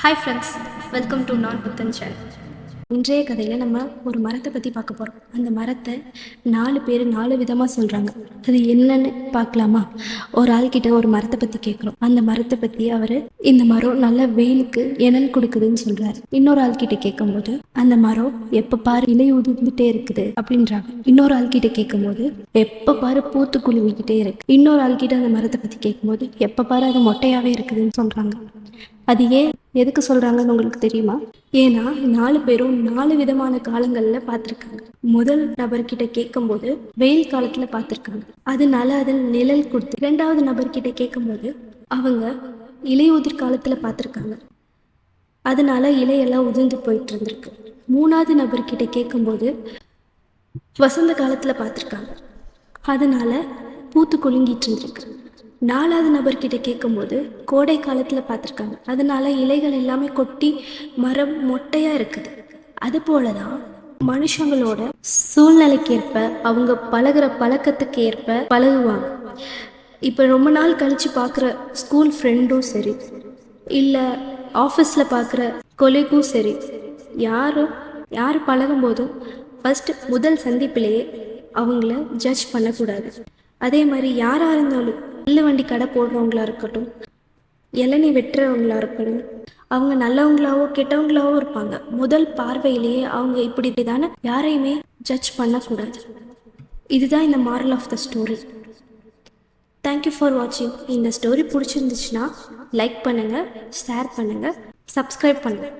Hi friends welcome to நான் புத்தன் channel இன்றைய கதையில் நம்ம ஒரு மரத்தை பற்றி பார்க்க போகிறோம் அந்த மரத்தை நாலு பேர் நாலு விதமாக சொல்கிறாங்க அது என்னன்னு பார்க்கலாமா? ஒரு ஆள்கிட்ட ஒரு மரத்தை பற்றி கேட்குறோம் அந்த மரத்தை பற்றி அவர் இந்த மரம் நல்ல வெயிலுக்கு இணல் கொடுக்குதுன்னு சொல்கிறாரு இன்னொரு ஆள்கிட்ட கேட்கும்போது அந்த மரம் எப்போ பாரு இலை உதிர்ந்துட்டே இருக்குது அப்படின்றாங்க. இன்னொரு ஆள்கிட்ட கேட்கும்போது எப்போ பாரு பூத்து குழுவிக்கிட்டே இருக்கு. இன்னொரு ஆள்கிட்ட அந்த மரத்தை பற்றி கேட்கும்போது எப்போ பாரு அது மொட்டையாகவே இருக்குதுன்னு சொல்கிறாங்க அது ஏன்? எதுக்கு சொல்கிறாங்கன்னு உங்களுக்கு தெரியுமா? ஏன்னா நாலு பேரும் நாலு விதமான காலங்களில் பார்த்துருக்காங்க. முதல் நபர்கிட்ட கேட்கும்போது வெயில் காலத்தில் பார்த்துருக்காங்க. அதனால அதில் நிழல் கொடுத்து இரண்டாவது நபர்கிட்ட கேட்கும்போது அவங்க இலையுதிர் காலத்தில் பார்த்துருக்காங்க. அதனால இலையெல்லாம் உதிர்ந்து போயிட்டு இருந்திருக்கு. மூணாவது நபர்கிட்ட கேட்கும்போது வசந்த காலத்தில் பார்த்துருக்காங்க. அதனால பூத்து குலுங்கிட்டு இருந்திருக்கு. நாலாவது நபர்கிட்ட கேட்கும்போது கோடை காலத்தில் பார்த்துருக்காங்க அதனால இலைகள் எல்லாமே கொட்டி மரம் மொட்டையாக இருக்குது. அது போல தான் மனுஷங்களோட சூழ்நிலைக்கு ஏற்ப அவங்க பழகுற பழக்கத்துக்கு ஏற்ப பழகுவாங்க. இப்போ ரொம்ப நாள் கழித்து பார்க்குற ஸ்கூல் ஃப்ரெண்டும் சரி இல்லை ஆஃபீஸில் பார்க்குற கொலைக்கும் சரி யாரும் யார் பழகும்போதும் ஃபஸ்ட்டு முதல் சந்திப்பிலேயே அவங்கள ஜட்ஜ் பண்ணக்கூடாது. அதே மாதிரி யாராக இருந்தாலும் நெல் வண்டி கடை போடுறவங்களா இருக்கட்டும் இளநீ வெட்டுறவங்களா இருக்கட்டும் அவங்க நல்லவங்களாவோ கெட்டவங்களாவோ இருப்பாங்க. முதல் பார்வையிலேயே அவங்க இப்படி தானே யாரையுமே ஜட்ஜ் பண்ணக்கூடாது. இதுதான் இந்த moral of the story thank you for வாட்சிங் இந்த ஸ்டோரி பிடிச்சிருந்துச்சுன்னா லைக் பண்ணுங்கள் ஷேர் பண்ணுங்கள் சப்ஸ்கிரைப் பண்ணுங்கள்